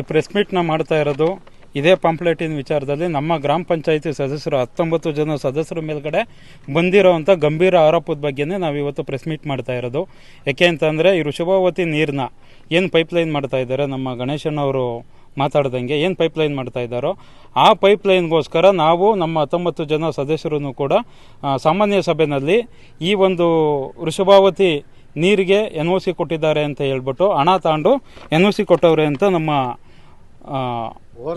ಈ ಪ್ರೆಸ್ ಮೀಟ್ನ ಮಾಡ್ತಾ ಇರೋದು, ಇದೇ ಪಾಂಪ್ಲೆಟಿನ ವಿಚಾರದಲ್ಲಿ ನಮ್ಮ ಗ್ರಾಮ ಪಂಚಾಯಿತಿ ಸದಸ್ಯರು, ಹತ್ತೊಂಬತ್ತು ಜನ ಸದಸ್ಯರ ಮೇಲ್ಗಡೆ ಬಂದಿರೋವಂಥ ಗಂಭೀರ ಆರೋಪದ ಬಗ್ಗೆನೇ ನಾವು ಇವತ್ತು ಪ್ರೆಸ್ ಮೀಟ್ ಮಾಡ್ತಾ ಇರೋದು. ಯಾಕೆ ಅಂತಂದರೆ ಈ ಋಷಭಾವತಿ ನೀರನ್ನ ಏನು ಪೈಪ್ಲೈನ್ ಮಾಡ್ತಾ ಇದ್ದಾರೆ, ನಮ್ಮ ಗಣೇಶನವರು ಮಾತಾಡ್ದಂಗೆ ಏನು ಪೈಪ್ಲೈನ್ ಮಾಡ್ತಾ ಇದ್ದಾರೋ, ಆ ಪೈಪ್ಲೈನ್ಗೋಸ್ಕರ ನಾವು ನಮ್ಮ ಹತ್ತೊಂಬತ್ತು ಜನ ಸದಸ್ಯರು ಕೂಡ ಸಾಮಾನ್ಯ ಸಭೆಯಲ್ಲಿ ಈ ಒಂದು ವೃಷಭಾವತಿ ನೀರಿಗೆ ಎನ್ ಕೊಟ್ಟಿದ್ದಾರೆ ಅಂತ ಹೇಳ್ಬಿಟ್ಟು ಹಣ ತಗೊಂಡು ಎನ್ ಒ ಕೊಟ್ಟವ್ರೆ ಅಂತ ನಮ್ಮ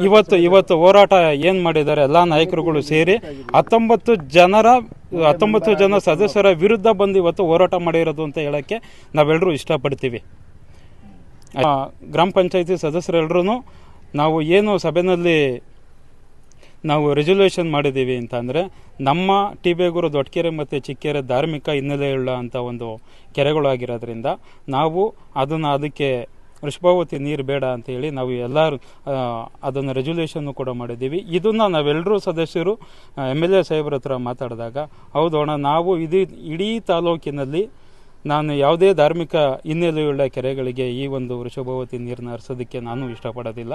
ಇವತ್ತು ಇವತ್ತು ಹೋರಾಟ ಏನು ಮಾಡಿದ್ದಾರೆ ಎಲ್ಲ ನಾಯಕರುಗಳು ಸೇರಿ ಹತ್ತೊಂಬತ್ತು ಜನರ ಹತ್ತೊಂಬತ್ತು ಜನ ಸದಸ್ಯರ ವಿರುದ್ಧ ಬಂದು ಇವತ್ತು ಹೋರಾಟ ಮಾಡಿರೋದು ಅಂತ ಹೇಳಕ್ಕೆ ನಾವೆಲ್ಲರೂ ಇಷ್ಟಪಡ್ತೀವಿ. ಗ್ರಾಮ ಪಂಚಾಯತಿ ಸದಸ್ಯರೆಲ್ಲರೂ ನಾವು ಏನು ಸಭೆಯಲ್ಲಿ ನಾವು ರೆಸೊಲ್ಯೂಷನ್ ಮಾಡಿದ್ದೀವಿ ಅಂತ ಅಂದರೆ ನಮ್ಮ ಟಿ ಬೇಗೂರು ದೊಡ್ಡಕೆರೆ ಮತ್ತು ಚಿಕ್ಕೆರೆ ಧಾರ್ಮಿಕ ಹಿನ್ನೆಲೆಯುಳ್ಳ ಅಂತ ಒಂದು ಕೆರೆಗಳಾಗಿರೋದ್ರಿಂದ ನಾವು ಅದನ್ನು ಅದಕ್ಕೆ ವೃಷಭಾವತಿ ನೀರು ಬೇಡ ಅಂತ ಹೇಳಿ ನಾವು ಎಲ್ಲರೂ ಅದನ್ನು ರೆಜ್ಯುಲೇಷನ್ನು ಕೂಡ ಮಾಡಿದ್ದೀವಿ. ಇದನ್ನು ನಾವೆಲ್ಲರೂ ಸದಸ್ಯರು ಎಂ ಎಲ್ ಎ ಸಾಹೇಬ್ರ ಹತ್ರ ಮಾತಾಡಿದಾಗ, ಹೌದು ಅಣ್ಣ, ನಾವು ಇದೀ ಇಡೀ ತಾಲೂಕಿನಲ್ಲಿ ನಾನು ಯಾವುದೇ ಧಾರ್ಮಿಕ ಹಿನ್ನೆಲೆಯುಳ್ಳ ಕೆರೆಗಳಿಗೆ ಈ ಒಂದು ವೃಷಭಾವತಿ ನೀರನ್ನ ಹರಿಸೋದಕ್ಕೆ ನಾನು ಇಷ್ಟಪಡೋದಿಲ್ಲ.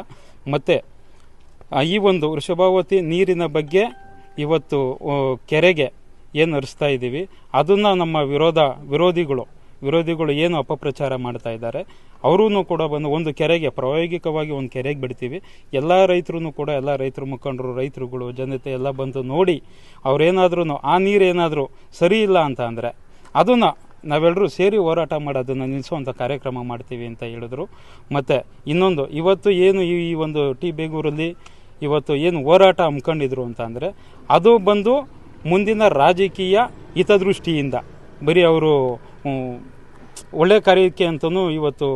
ಮತ್ತು ಈ ಒಂದು ವೃಷಭಾವತಿ ನೀರಿನ ಬಗ್ಗೆ ಇವತ್ತು ಕೆರೆಗೆ ಏನು ಹರಿಸ್ತಾ ಇದ್ದೀವಿ ಅದನ್ನು ನಮ್ಮ ವಿರೋಧ, ವಿರೋಧಿಗಳು ವಿರೋಧಿಗಳು ಏನು ಅಪಪ್ರಚಾರ ಮಾಡ್ತಾ ಇದ್ದಾರೆ ಅವರೂ ಕೂಡ ಬಂದು ಒಂದು ಕೆರೆಗೆ, ಪ್ರಾಯೋಗಿಕವಾಗಿ ಒಂದು ಕೆರೆಗೆ ಬಿಡ್ತೀವಿ. ಎಲ್ಲ ರೈತರು ಕೂಡ, ಎಲ್ಲ ರೈತರು ಮುಖಂಡರು, ರೈತರುಗಳು, ಜನತೆ ಎಲ್ಲ ಬಂದು ನೋಡಿ ಅವ್ರೇನಾದ್ರೂ ಆ ನೀರೇನಾದರೂ ಸರಿ ಇಲ್ಲ ಅಂತ ಅಂದರೆ, ಅದನ್ನು ನಾವೆಲ್ಲರೂ ಸೇರಿ ಹೋರಾಟ ಮಾಡೋದನ್ನು ನಿಲ್ಲಿಸುವಂಥ ಕಾರ್ಯಕ್ರಮ ಮಾಡ್ತೀವಿ ಅಂತ ಹೇಳಿದ್ರು. ಮತ್ತು ಇನ್ನೊಂದು, ಇವತ್ತು ಏನು ಈ ಒಂದು ಟಿ ಬೇಗೂರಲ್ಲಿ ಇವತ್ತು ಏನು ಹೋರಾಟ ಹಮ್ಮಿಕೊಂಡಿದ್ರು ಅಂತ ಅಂದರೆ, ಅದು ಬಂದು ಮುಂದಿನ ರಾಜಕೀಯ ಹಿತದೃಷ್ಟಿಯಿಂದ, ಬರೀ ಅವರು ಒಳ್ಳೆ ಕಾರ್ಯಕ್ಕೆ ಅಂತಲೂ ಇವತ್ತು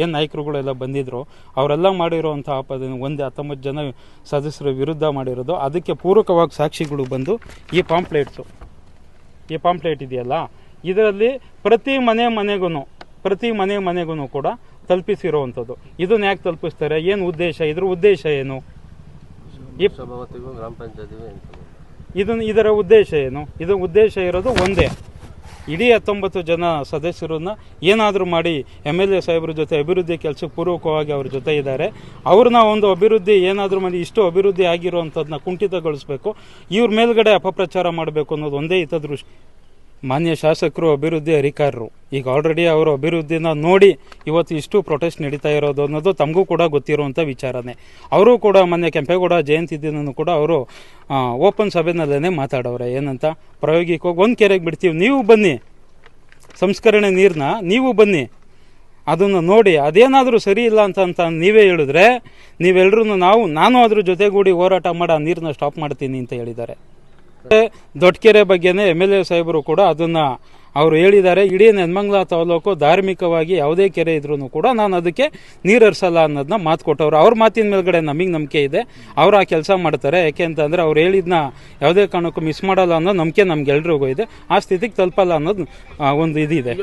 ಏನು ನಾಯಕರುಗಳೆಲ್ಲ ಬಂದಿದ್ರು ಅವರೆಲ್ಲ ಮಾಡಿರೋವಂಥ ಆಪಾದನೆ ಒಂದೇ ಹತ್ತೊಂಬತ್ತು ಜನ ಸದಸ್ಯರ ವಿರುದ್ಧ ಮಾಡಿರೋದು. ಅದಕ್ಕೆ ಪೂರಕವಾಗಿ ಸಾಕ್ಷಿಗಳು ಬಂದು ಈ ಪಾಂಪ್ಲೇಟ್ಸು. ಈ ಪಾಂಪ್ಲೇಟ್ ಇದೆಯಲ್ಲ? ಇದರಲ್ಲಿ ಪ್ರತಿ ಮನೆ ಮನೆಗೂ ಪ್ರತಿ ಮನೆ ಮನೆಗೂ ಕೂಡ ತಲುಪಿಸಿರುವಂಥದ್ದು. ಇದನ್ನ ಯಾಕೆ ತಲುಪಿಸ್ತಾರೆ? ಏನು ಉದ್ದೇಶ? ಇದ್ರ ಉದ್ದೇಶ ಏನು? ಇದನ್ನು? ಇದರ ಉದ್ದೇಶ ಏನು? ಇದರ ಉದ್ದೇಶ ಇರೋದು ಒಂದೇ. ಇಡೀ ಹತ್ತೊಂಬತ್ತು ಜನ ಸದಸ್ಯರನ್ನ ಏನಾದರೂ ಮಾಡಿ ಎಂ ಎಲ್ ಎ ಸಾಹೇಬ್ರ ಜೊತೆ ಅಭಿವೃದ್ಧಿ ಕೆಲಸ ಪೂರ್ವಕವಾಗಿ ಅವ್ರ ಜೊತೆ ಇದ್ದಾರೆ. ಅವ್ರನ್ನ ಒಂದು ಅಭಿವೃದ್ಧಿ ಏನಾದರೂ ಮಾಡಿ ಇಷ್ಟು ಅಭಿವೃದ್ಧಿ ಆಗಿರುವಂಥದ್ದನ್ನ ಕುಂಠಿತಗೊಳಿಸಬೇಕು. ಇವ್ರ ಮೇಲ್ಗಡೆ ಅಪಪ್ರಚಾರ ಮಾಡಬೇಕು ಅನ್ನೋದು ಒಂದೇ ಹಿತದೃಷ್ಟಿ. ಮಾನ್ಯ ಶಾಸಕರು ಅಭಿವೃದ್ಧಿ ಅಧಿಕಾರರು. ಈಗ ಆಲ್ರೆಡಿ ಅವರು ಅಭಿವೃದ್ಧಿನ ನೋಡಿ ಇವತ್ತು ಇಷ್ಟು ಪ್ರೊಟೆಸ್ಟ್ ನಡೀತಾ ಇರೋದು ಅನ್ನೋದು ತಮಗೂ ಕೂಡ ಗೊತ್ತಿರುವಂಥ ವಿಚಾರನೇ. ಅವರು ಕೂಡ ಮೊನ್ನೆ ಕೆಂಪೇಗೌಡ ಜಯಂತಿ ದಿನನೂ ಕೂಡ ಅವರು ಓಪನ್ ಸಭೆನಲ್ಲೇ ಮಾತಾಡೋರೆ ಏನಂತ? ಪ್ರಾಯೋಗಿಕವಾಗಿ ಒಂದು ಕೆರೆಗೆ ಬಿಡ್ತೀವಿ. ನೀವು ಬನ್ನಿ. ಸಂಸ್ಕರಣೆ ನೀರನ್ನ ನೀವು ಬನ್ನಿ. ಅದನ್ನು ನೋಡಿ. ಅದೇನಾದರೂ ಸರಿ ಇಲ್ಲ ಅಂತ ಅಂತ ನೀವೇ ಹೇಳಿದ್ರೆ ನೀವೆಲ್ಲರೂ ನಾವು, ನಾನು ಅದ್ರ ಜೊತೆಗೂಡಿ ಹೋರಾಟ ಮಾಡಿ, ಆ ನೀರನ್ನ ಸ್ಟಾಪ್ ಮಾಡ್ತೀನಿ ಅಂತ ಹೇಳಿದ್ದಾರೆ. ದೊಡ್ಡಕೆರೆ ಬಗ್ಗೆನೇ ಎಂ ಎಲ್ ಎ ಸಾಹೇಬರು ಕೂಡ ಅದನ್ನ ಅವರು ಹೇಳಿದ್ದಾರೆ. ಇಡೀ ನೆನ್ಮಂಗ್ಲ ತಾಲೂಕು ಧಾರ್ಮಿಕವಾಗಿ ಯಾವುದೇ ಕೆರೆ ಇದ್ರೂ ಕೂಡ ನಾನು ಅದಕ್ಕೆ ನೀರು ಹರಿಸಲ್ಲ ಅನ್ನೋದನ್ನ ಮಾತು ಕೊಟ್ಟವ್ರು. ಅವ್ರ ಮಾತಿನ ಮೇಲ್ಗಡೆ ನಮಗೆ ನಂಬಿಕೆ ಇದೆ. ಅವ್ರು ಆ ಕೆಲಸ ಮಾಡ್ತಾರೆ. ಯಾಕೆ ಅಂತಂದ್ರೆ ಅವ್ರು ಹೇಳಿದ್ನ ಯಾವುದೇ ಕಾರಣಕ್ಕೂ ಮಿಸ್ ಮಾಡಲ್ಲ ಅನ್ನೋ ನಂಬಿಕೆ ನಮ್ಗೆಲ್ರಿಗೂ ಇದೆ. ಆ ಸ್ಥಿತಿಗೆ ತಲುಪಲ್ಲ ಅನ್ನೋದು ಒಂದು ಇದಿದೆ.